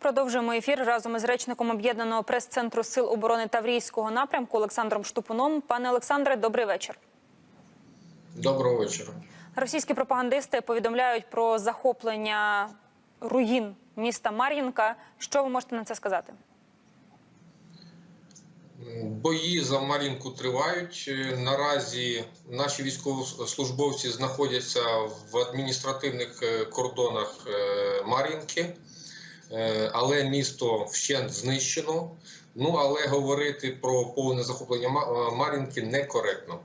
Продовжуємо ефір разом із речником об'єднаного прес-центру сил оборони Таврійського напрямку Олександром Штупуном. Пане Олександре, добрий вечір. Доброго вечора. Російські пропагандисти повідомляють про захоплення руїн міста Мар'їнка. Що ви можете на це сказати? Бої за Мар'їнку тривають. Е, Наразі наші військовослужбовці знаходяться в адміністративних е, кордонах е, Мар'їнки, але місто вщент знищено. Ну але говорити про повне захоплення е, Мар'їнки некоректно.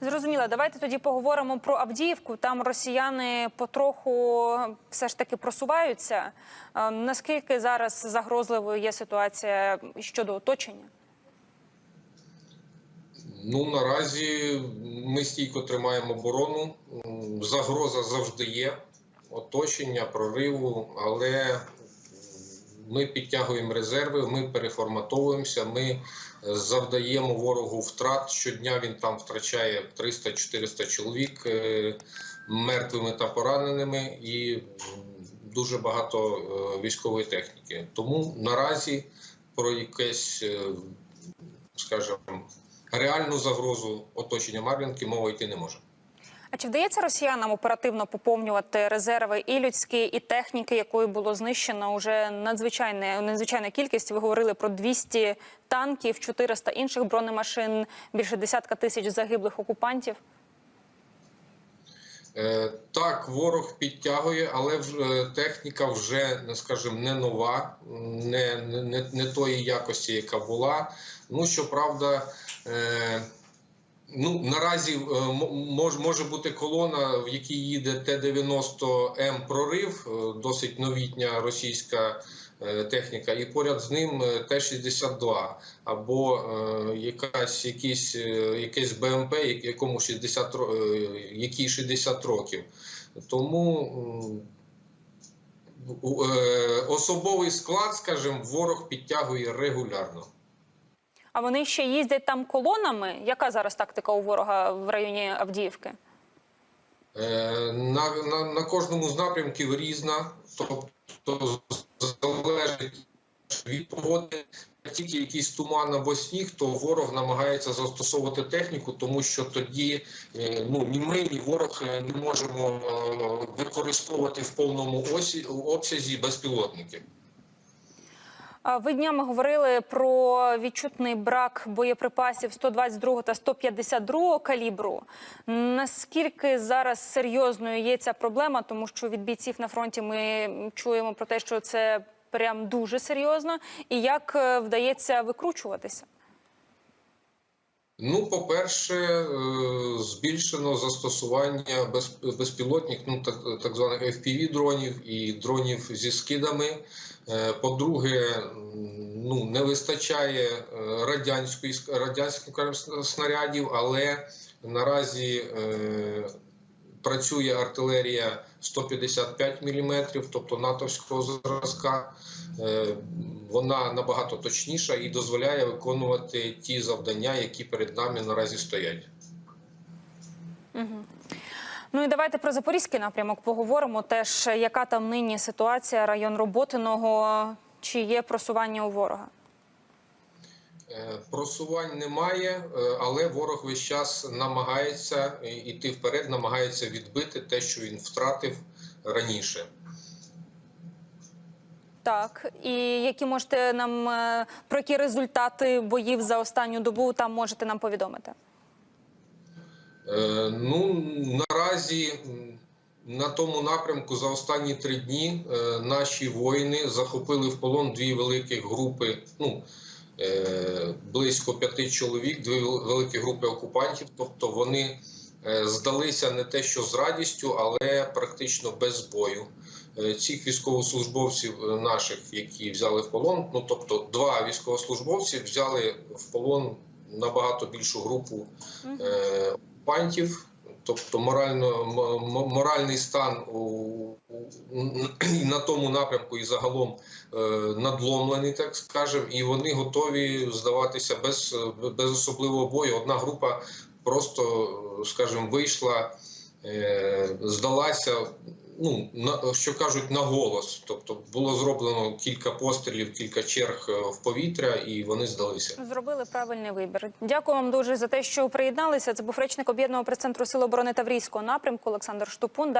Зрозуміло, давайте тоді поговоримо про Авдіївку. Там росіяни потроху все ж таки просуваються. Е, Наскільки зараз загрозливою є ситуація щодо оточення? Ну наразі ми стійко тримаємо оборону. Загроза завжди є, оточення, прориву, але ми підтягуємо резерви, ми переформатовуємося. Ми е, завдаємо ворогу втрат. Щодня він там втрачає 300-400 чоловік е, мертвими та пораненими, і дуже багато е, військової техніки. Тому наразі про якесь, скажімо, реальну загрозу оточення Мар'їнки мова йти не може. А чи вдається росіянам оперативно поповнювати резерви і людські, і техніки, якої було знищено уже надзвичайне надзвичайна кількість? Ви говорили про 200 танків, 400 інших бронемашин, більше десятка тисяч загиблих окупантів. Е, Так, ворог підтягує, але е, техніка вже, не скажімо, не нова, не тої якості, яка була. Ну, щоправда, е, ну, наразі е, мож, може бути колона, в якій їде Т-90М прорив, е, досить новітня російська е, техніка, і поряд з ним е, Т-62 або якась, якийсь, якийсь БМП, якому 60, ро- е, який 60 років. Тому особовий склад, скажімо, ворог підтягує регулярно. А вони ще їздять там колонами. Яка зараз тактика у ворога в районі Авдіївки? Е, На, на, на кожному з напрямків різна, тобто залежить від погоди. Як Тільки якийсь туман або сніг, то ворог намагається застосовувати техніку, тому що тоді е, ну ні ми, ні ворог е, не можемо використовувати в повному осі, обсязі безпілотники. Ви днями говорили про відчутний брак боєприпасів 122 та 152 калібру. Наскільки зараз серйозною є ця проблема? Тому що від бійців на фронті ми чуємо про те, що це прям дуже серйозно, і як е, вдається викручуватися? Ну, по-перше, е, збільшено застосування без, безпілотних, ну так, так званих FPV дронів і дронів зі скидами. Е, По-друге, ну не вистачає е, радянської радянських снарядів, але наразі працює артилерія 155 мм, тобто натовського зразка. Е, Вона набагато точніша і дозволяє виконувати ті завдання, які перед нами наразі стоять. Ну і давайте про запорізький напрямок поговоримо. Теж яка там нині ситуація, район Роботиного, чи є просування у ворога? Е, Просувань немає, е, але ворог весь час намагається е, йти вперед, намагається відбити те, що він втратив раніше. Так, і які можете нам е, про які результати боїв за останню добу там можете нам повідомити? Е, Ну наразі на тому напрямку за останні три дні е, наші воїни захопили в полон дві великі групи. Ну е, близько п'яти чоловік, дві великі групи окупантів. Тобто вони е, здалися не те, що з радістю, але практично без бою. Е, Цих військовослужбовців е, наших, які взяли в полон, ну тобто два військовослужбовці взяли в полон набагато більшу групу е, окупантів, тобто морально моральний стан у, на тому напрямку і загалом е, надломлений, так скажемо, і вони готові здаватися без, без особливого бою. Одна група просто, скажімо, вийшла, е, здалася ну на що кажуть на голос. Тобто було зроблено кілька пострілів, кілька черг е, в повітря, і вони здалися. Зробили правильний вибір. Дякую вам дуже за те, що приєдналися. Це був речник об'єднаного прес-центру Сил оборони Таврійського напрямку Олександр Штупун.